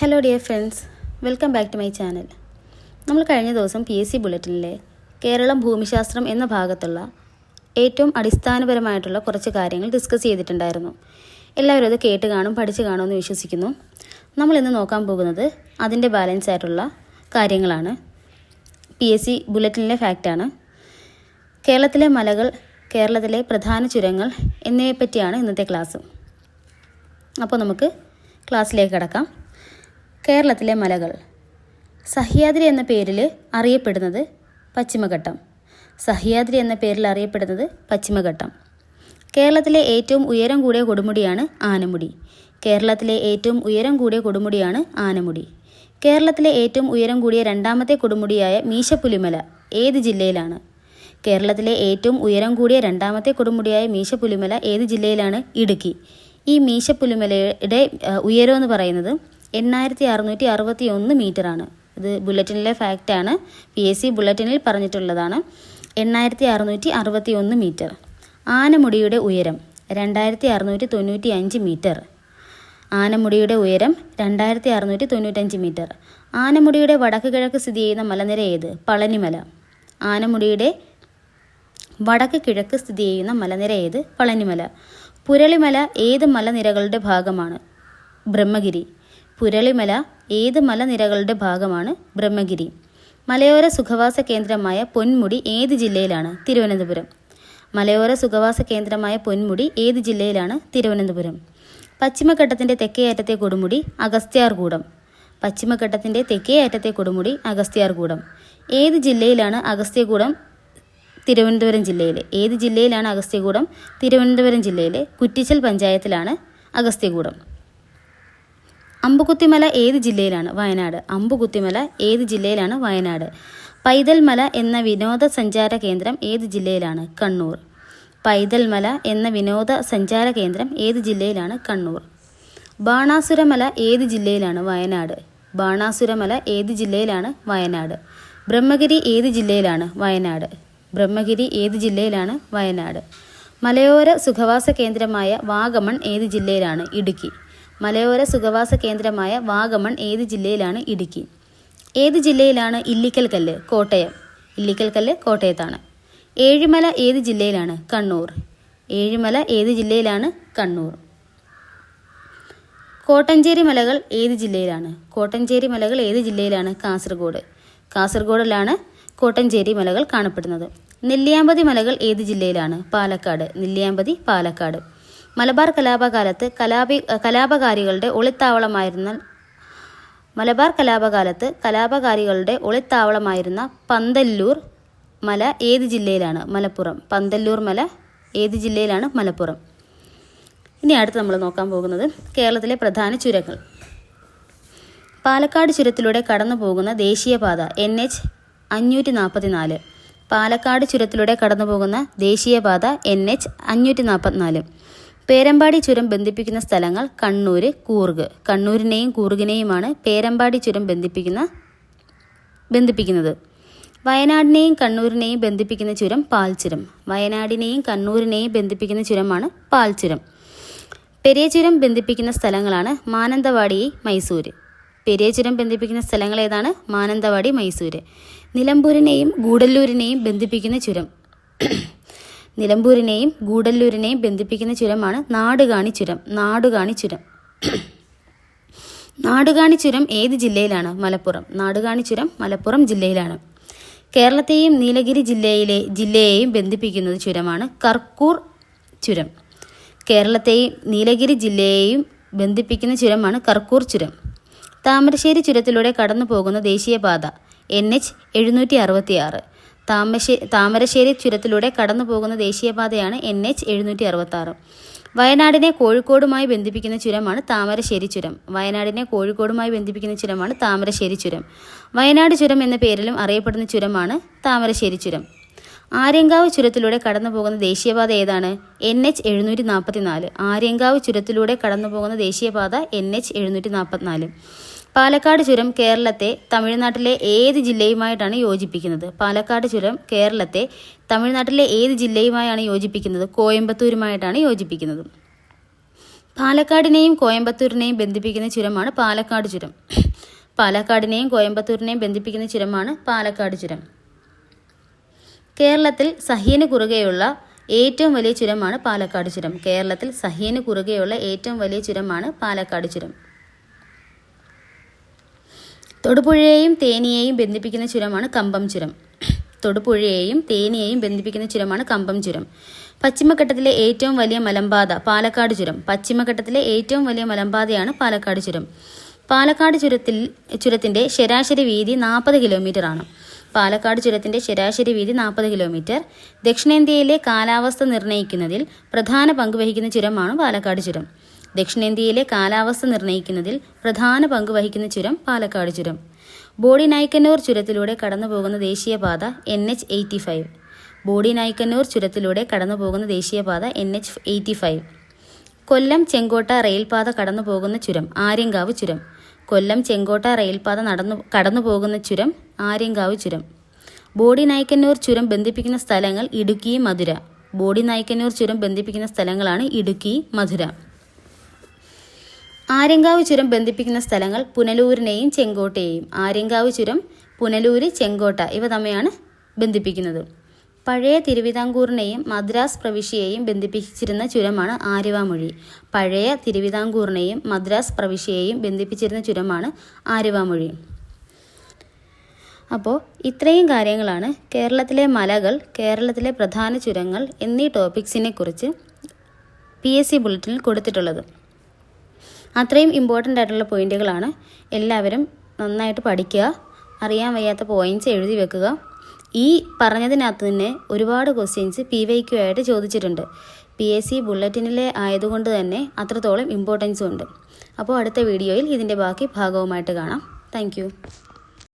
Hello dear friends welcome back to my channel നമ്മൾ കഴിഞ്ഞ ദിവസം പി എസ് സി ബുള്ളറ്റിനിലെ കേരളം ഭൂമിശാസ്ത്രം എന്ന ഭാഗത്തുള്ള ഏറ്റവും അടിസ്ഥാനപരമായിട്ടുള്ള കുറച്ച് കാര്യങ്ങൾ ഡിസ്കസ് ചെയ്തിട്ടുണ്ടായിരുന്നു. എല്ലാവരും അത് കേട്ട് കാണും പഠിച്ച് കാണുമെന്ന് വിശ്വസിക്കുന്നു. നമ്മൾ ഇന്ന് നോക്കാൻ പോകുന്നത് അതിന്റെ ബാലൻസ് ആയിട്ടുള്ള കാര്യങ്ങളാണ്. പി എസ് സി ബുള്ളറ്റിനിലെ ഫാക്റ്റാണ് കേരളത്തിലെ മലകൾ കേരളത്തിലെ പ്രധാന ചുരങ്ങൾ എന്നിവയെപ്പറ്റിയാണ് ഇന്നത്തെ ക്ലാസ് അപ്പോൾ നമുക്ക് ക്ലാസ്സിലേക്ക് കിടക്കാം. കേരളത്തിലെ മലകൾ. സഹ്യാദ്രി എന്ന പേരിൽ അറിയപ്പെടുന്നത് പശ്ചിമഘട്ടം. സഹ്യാദ്രി എന്ന പേരിൽ അറിയപ്പെടുന്നത് പശ്ചിമഘട്ടം. കേരളത്തിലെ ഏറ്റവും ഉയരം കൂടിയ കൊടുമുടിയാണ് ആനമുടി. കേരളത്തിലെ ഏറ്റവും ഉയരം കൂടിയ കൊടുമുടിയാണ് ആനമുടി. കേരളത്തിലെ ഏറ്റവും ഉയരം കൂടിയ രണ്ടാമത്തെ കൊടുമുടിയായ മീശപ്പുലിമല ഏത് ജില്ലയിലാണ്? കേരളത്തിലെ ഏറ്റവും ഉയരം കൂടിയ രണ്ടാമത്തെ കൊടുമുടിയായ മീശപ്പുലിമല ഏത് ജില്ലയിലാണ്? ഇടുക്കി. ഈ മീശപ്പുലിമലയുടെ ഉയരം എന്ന് പറയുന്നത് എണ്ണായിരത്തി അറുന്നൂറ്റി അറുപത്തി ഒന്ന് മീറ്ററാണ്. ഇത് ബുള്ളറ്റിനിലെ ഫാക്റ്റാണ് പി എസ് സി ബുള്ളറ്റിനിൽ പറഞ്ഞിട്ടുള്ളതാണ്. എണ്ണായിരത്തി അറുന്നൂറ്റി അറുപത്തി ഒന്ന് മീറ്റർ. ആനമുടിയുടെ ഉയരം രണ്ടായിരത്തി അറുന്നൂറ്റി തൊണ്ണൂറ്റി അഞ്ച് മീറ്റർ. ആനമുടിയുടെ ഉയരം രണ്ടായിരത്തി അറുന്നൂറ്റി തൊണ്ണൂറ്റഞ്ച് മീറ്റർ. ആനമുടിയുടെ വടക്ക് കിഴക്ക് സ്ഥിതി ചെയ്യുന്ന മലനിര ഏത്? പളനിമല. ആനമുടിയുടെ വടക്ക് കിഴക്ക് സ്ഥിതി ചെയ്യുന്ന മലനിര ഏത്? പളനിമല. പുരളിമല ഏത് മലനിരകളുടെ ഭാഗമാണ്? ബ്രഹ്മഗിരി. പുരളിമല ഏത് മലനിരകളുടെ ഭാഗമാണ് ബ്രഹ്മഗിരി? മലയോര സുഖവാസ കേന്ദ്രമായ പൊന്മുടി ഏത് ജില്ലയിലാണ്? തിരുവനന്തപുരം. മലയോര സുഖവാസ കേന്ദ്രമായ പൊന്മുടി ഏത് ജില്ലയിലാണ്? തിരുവനന്തപുരം. പശ്ചിമഘട്ടത്തിന്റെ തെക്കേയറ്റത്തെ കൊടുമുടി അഗസ്ത്യാർകൂടം. പശ്ചിമഘട്ടത്തിന്റെ തെക്കേ അറ്റത്തെ കൊടുമുടി അഗസ്ത്യാർകൂടം. ഏത് ജില്ലയിലാണ് അഗസ്ത്യകൂടം? തിരുവനന്തപുരം ജില്ലയിലെ. ഏത് ജില്ലയിലാണ് അഗസ്ത്യകൂടം? തിരുവനന്തപുരം ജില്ലയിലെ. കുറ്റിച്ചൽ പഞ്ചായത്തിലാണ് അഗസ്ത്യകൂടം. അമ്പുകുത്തിമല ഏത് ജില്ലയിലാണ്? വയനാട്. അമ്പുകുത്തിമല ഏത് ജില്ലയിലാണ്? വയനാട്. പൈതൽമല എന്ന വിനോദസഞ്ചാര കേന്ദ്രം ഏത് ജില്ലയിലാണ്? കണ്ണൂർ. പൈതൽമല എന്ന വിനോദസഞ്ചാര കേന്ദ്രം ഏത് ജില്ലയിലാണ്? കണ്ണൂർ. ബാണാസുരമല ഏത് ജില്ലയിലാണ്? വയനാട്. ബാണാസുരമല ഏത് ജില്ലയിലാണ്? വയനാട്. ബ്രഹ്മഗിരി ഏത് ജില്ലയിലാണ്? വയനാട്. ബ്രഹ്മഗിരി ഏത് ജില്ലയിലാണ്? വയനാട്. മലയോര സുഖവാസ കേന്ദ്രമായ വാഗമൺ ഏത് ജില്ലയിലാണ്? ഇടുക്കി. മലയോര സുഖവാസ കേന്ദ്രമായ വാഗമൺ ഏത് ജില്ലയിലാണ് ഇടുക്കി? ഏത് ജില്ലയിലാണ് ഇല്ലിക്കൽ കല്ല് കോട്ടയം? ഇല്ലിക്കൽ കല്ല് കോട്ടയത്താണ്. ഏഴിമല ഏത് ജില്ലയിലാണ്? കണ്ണൂർ. ഏഴിമല ഏത് ജില്ലയിലാണ്? കണ്ണൂർ. കോട്ടഞ്ചേരി മലകൾ ഏത് ജില്ലയിലാണ്? കോട്ടഞ്ചേരി മലകൾ ഏത് ജില്ലയിലാണ്? കാസർഗോഡ്. കാസർഗോഡിലാണ് കോട്ടഞ്ചേരി മലകൾ കാണപ്പെടുന്നത്. നെല്ലിയാമ്പതി മലകൾ ഏത് ജില്ലയിലാണ്? പാലക്കാട്. നെല്ലിയാമ്പതി പാലക്കാട്. മലബാർ കലാപകാലത്ത് കലാപി കലാപകാരികളുടെ ഒളിത്താവളമായിരുന്ന മലബാർ കലാപകാലത്ത് കലാപകാരികളുടെ ഒളിത്താവളമായിരുന്ന പന്തല്ലൂർ മല ഏത് ജില്ലയിലാണ് മലപ്പുറം? പന്തല്ലൂർ മല ഏത് ജില്ലയിലാണ് മലപ്പുറം? ഇനി അടുത്ത് നമ്മൾ നോക്കാൻ പോകുന്നത് കേരളത്തിലെ പ്രധാന ചുരങ്ങൾ. പാലക്കാട് ചുരത്തിലൂടെ കടന്നു പോകുന്ന ദേശീയപാത എൻ എച്ച് അഞ്ഞൂറ്റി നാൽപ്പത്തി നാല് പാലക്കാട് ചുരത്തിലൂടെ കടന്നു പോകുന്ന ദേശീയപാത എൻ എച്ച് അഞ്ഞൂറ്റി നാൽപ്പത്തിനാല് പേരമ്പാടി ചുരം ബന്ധിപ്പിക്കുന്ന സ്ഥലങ്ങൾ കണ്ണൂര് കൂർഗ്. കണ്ണൂരിനെയും കൂർഗിനെയുമാണ് പേരമ്പാടി ചുരം ബന്ധിപ്പിക്കുന്ന ബന്ധിപ്പിക്കുന്നത്. വയനാടിനെയും കണ്ണൂരിനെയും ബന്ധിപ്പിക്കുന്ന ചുരം പാൽച്ചുരം. വയനാടിനെയും കണ്ണൂരിനെയും ബന്ധിപ്പിക്കുന്ന ചുരമാണ് പാൽച്ചുരം. പെരിയ ചുരം ബന്ധിപ്പിക്കുന്ന സ്ഥലങ്ങളാണ് മാനന്തവാടി മൈസൂര്. പെരിയ ചുരം ബന്ധിപ്പിക്കുന്ന സ്ഥലങ്ങൾ ഏതാണ്? മാനന്തവാടി മൈസൂര്. നിലമ്പൂരിനെയും ഗൂഡല്ലൂരിനെയും ബന്ധിപ്പിക്കുന്ന ചുരം. നിലമ്പൂരിനെയും ഗൂഡല്ലൂരിനെയും ബന്ധിപ്പിക്കുന്ന ചുരമാണ് നാടുകാണി ചുരം. നാടുകാണി ചുരം. നാടുകാണി ചുരം ഏത് ജില്ലയിലാണ്? മലപ്പുറം. നാടുകാണി ചുരം മലപ്പുറം ജില്ലയിലാണ്. കേരളത്തെയും നീലഗിരി ജില്ലയിലെ ജില്ലയെയും ബന്ധിപ്പിക്കുന്നത് ചുരമാണ് കർക്കൂർ ചുരം. കേരളത്തെയും നീലഗിരി ജില്ലയെയും ബന്ധിപ്പിക്കുന്ന ചുരമാണ് കർക്കൂർ ചുരം. താമരശ്ശേരി ചുരത്തിലൂടെ കടന്നു പോകുന്ന ദേശീയപാത എൻ എച്ച് എഴുന്നൂറ്റി അറുപത്തി ആറ് താമരശ്ശേരി ചുരത്തിലൂടെ കടന്നു പോകുന്ന ദേശീയപാതയാണ് എൻ എച്ച് എഴുന്നൂറ്റി അറുപത്താറ് വയനാടിനെ കോഴിക്കോടുമായി ബന്ധിപ്പിക്കുന്ന ചുരമാണ് താമരശ്ശേരി ചുരം. വയനാടിനെ കോഴിക്കോടുമായി ബന്ധിപ്പിക്കുന്ന ചുരമാണ് താമരശ്ശേരി ചുരം. വയനാട് ചുരം എന്ന പേരിലും അറിയപ്പെടുന്ന ചുരമാണ് താമരശ്ശേരി ചുരം. ആര്യങ്കാവ് ചുരത്തിലൂടെ കടന്നു പോകുന്ന ദേശീയപാത ഏതാണ്? എൻ എച്ച് എഴുന്നൂറ്റി നാൽപ്പത്തി നാല് ആര്യങ്കാവ് ചുരത്തിലൂടെ കടന്നു പോകുന്ന ദേശീയപാത എൻ എച്ച് എഴുന്നൂറ്റി നാൽപ്പത്തിനാല് പാലക്കാട് ചുരം കേരളത്തെ തമിഴ്നാട്ടിലെ ഏത് ജില്ലയുമായിട്ടാണ് യോജിപ്പിക്കുന്നത്? പാലക്കാട് ചുരം കേരളത്തെ തമിഴ്നാട്ടിലെ ഏത് ജില്ലയുമായാണ് യോജിപ്പിക്കുന്നത്? കോയമ്പത്തൂരുമായിട്ടാണ് യോജിപ്പിക്കുന്നത്. പാലക്കാടിനെയും കോയമ്പത്തൂരിനെയും ബന്ധിപ്പിക്കുന്ന ചുരമാണ് പാലക്കാട് ചുരം. പാലക്കാടിനെയും കോയമ്പത്തൂരിനെയും ബന്ധിപ്പിക്കുന്ന ചുരമാണ് പാലക്കാട് ചുരം. കേരളത്തിൽ സഹ്യന് കുറുകെയുള്ള ഏറ്റവും വലിയ ചുരമാണ് പാലക്കാട് ചുരം. കേരളത്തിൽ സഹ്യന് കുറുകെയുള്ള ഏറ്റവും വലിയ ചുരമാണ് പാലക്കാട് ചുരം. തൊടുപുഴയെയും തേനിയെയും ബന്ധിപ്പിക്കുന്ന ചുരമാണ് കമ്പം ചുരം. തൊടുപുഴയെയും തേനിയെയും ബന്ധിപ്പിക്കുന്ന ചുരമാണ് കമ്പം ചുരം. പശ്ചിമഘട്ടത്തിലെ ഏറ്റവും വലിയ മലമ്പാത പാലക്കാട് ചുരം. പശ്ചിമഘട്ടത്തിലെ ഏറ്റവും വലിയ മലമ്പാതയാണ് പാലക്കാട് ചുരം. പാലക്കാട് ചുരത്തിൽ ചുരത്തിന്റെ ശരാശരി വീതി നാൽപ്പത് കിലോമീറ്ററാണ്. പാലക്കാട് ചുരത്തിന്റെ ശരാശരി വീതി നാൽപ്പത് കിലോമീറ്റർ. ദക്ഷിണേന്ത്യയിലെ കാലാവസ്ഥ നിർണയിക്കുന്നതിൽ പ്രധാന പങ്ക് വഹിക്കുന്ന ചുരമാണ് പാലക്കാട് ചുരം. ദക്ഷിണേന്ത്യയിലെ കാലാവസ്ഥ നിർണയിക്കുന്നതിൽ പ്രധാന പങ്ക് വഹിക്കുന്ന ചുരം പാലക്കാട് ചുരം. ബോഡി നായ്ക്കന്നൂർ ചുരത്തിലൂടെ കടന്നുപോകുന്ന ദേശീയപാത N H eighty five. Bodi Nayakkanur ചുരത്തിലൂടെ കടന്നുപോകുന്ന ദേശീയപാത N H eighty five. Kollam Chenkotta റെയിൽപാത കടന്നുപോകുന്ന ചുരം ആര്യങ്കാവ് ചുരം. കൊല്ലം ചെങ്കോട്ട റെയിൽപാത നടന്നു കടന്നുപോകുന്ന ചുരം ആര്യങ്കാവ് ചുരം. ബോഡി നായ്ക്കന്നൂർ ചുരം ബന്ധിപ്പിക്കുന്ന സ്ഥലങ്ങൾ ഇടുക്കി മധുര. ബോഡി നായ്ക്കന്നൂർ ചുരം ബന്ധിപ്പിക്കുന്ന സ്ഥലങ്ങളാണ് ഇടുക്കി മധുര. ആര്യങ്കാവ് ചുരം ബന്ധിപ്പിക്കുന്ന സ്ഥലങ്ങൾ പുനലൂരിനെയും ചെങ്കോട്ടയെയും. ആര്യങ്കാവ് ചുരം പുനലൂര് ചെങ്കോട്ട ഇവ തമ്മിലാണ് ബന്ധിപ്പിക്കുന്നത്. പഴയ തിരുവിതാംകൂറിനെയും മദ്രാസ് പ്രവിശ്യയെയും ബന്ധിപ്പിച്ചിരുന്ന ചുരമാണ് ആര്യവാമൊഴി. പഴയ തിരുവിതാംകൂറിനെയും മദ്രാസ് പ്രവിശ്യയെയും ബന്ധിപ്പിച്ചിരുന്ന ചുരമാണ് ആര്യവാമൊഴി. അപ്പോൾ ഇത്രയും കാര്യങ്ങളാണ് കേരളത്തിലെ മലകൾ കേരളത്തിലെ പ്രധാന ചുരങ്ങൾ എന്നീ ടോപ്പിക്സിനെ കുറിച്ച് പി എസ് സി ബുള്ളറ്റിനിൽ കൊടുത്തിട്ടുള്ളത്. അത്രയും ഇമ്പോർട്ടന്റ് ആയിട്ടുള്ള പോയിന്റുകളാണ് എല്ലാവരും നന്നായിട്ട് പഠിക്കുക. അറിയാൻ വയ്യാത്ത പോയിന്റ്സ് എഴുതി വെക്കുക. ഈ പറഞ്ഞതിനകത്ത് തന്നെ ഒരുപാട് ക്വസ്റ്റ്യൻസ് പി വൈ ക്യു ആയിട്ട് ചോദിച്ചിട്ടുണ്ട്. പി എസ് സി ബുള്ളറ്റിനിലെ ആയതുകൊണ്ട് തന്നെ അത്രത്തോളം ഇമ്പോർട്ടൻസും ഉണ്ട്. അപ്പോൾ അടുത്ത വീഡിയോയിൽ ഇതിന്റെ ബാക്കി ഭാഗവുമായിട്ട് കാണാം. താങ്ക്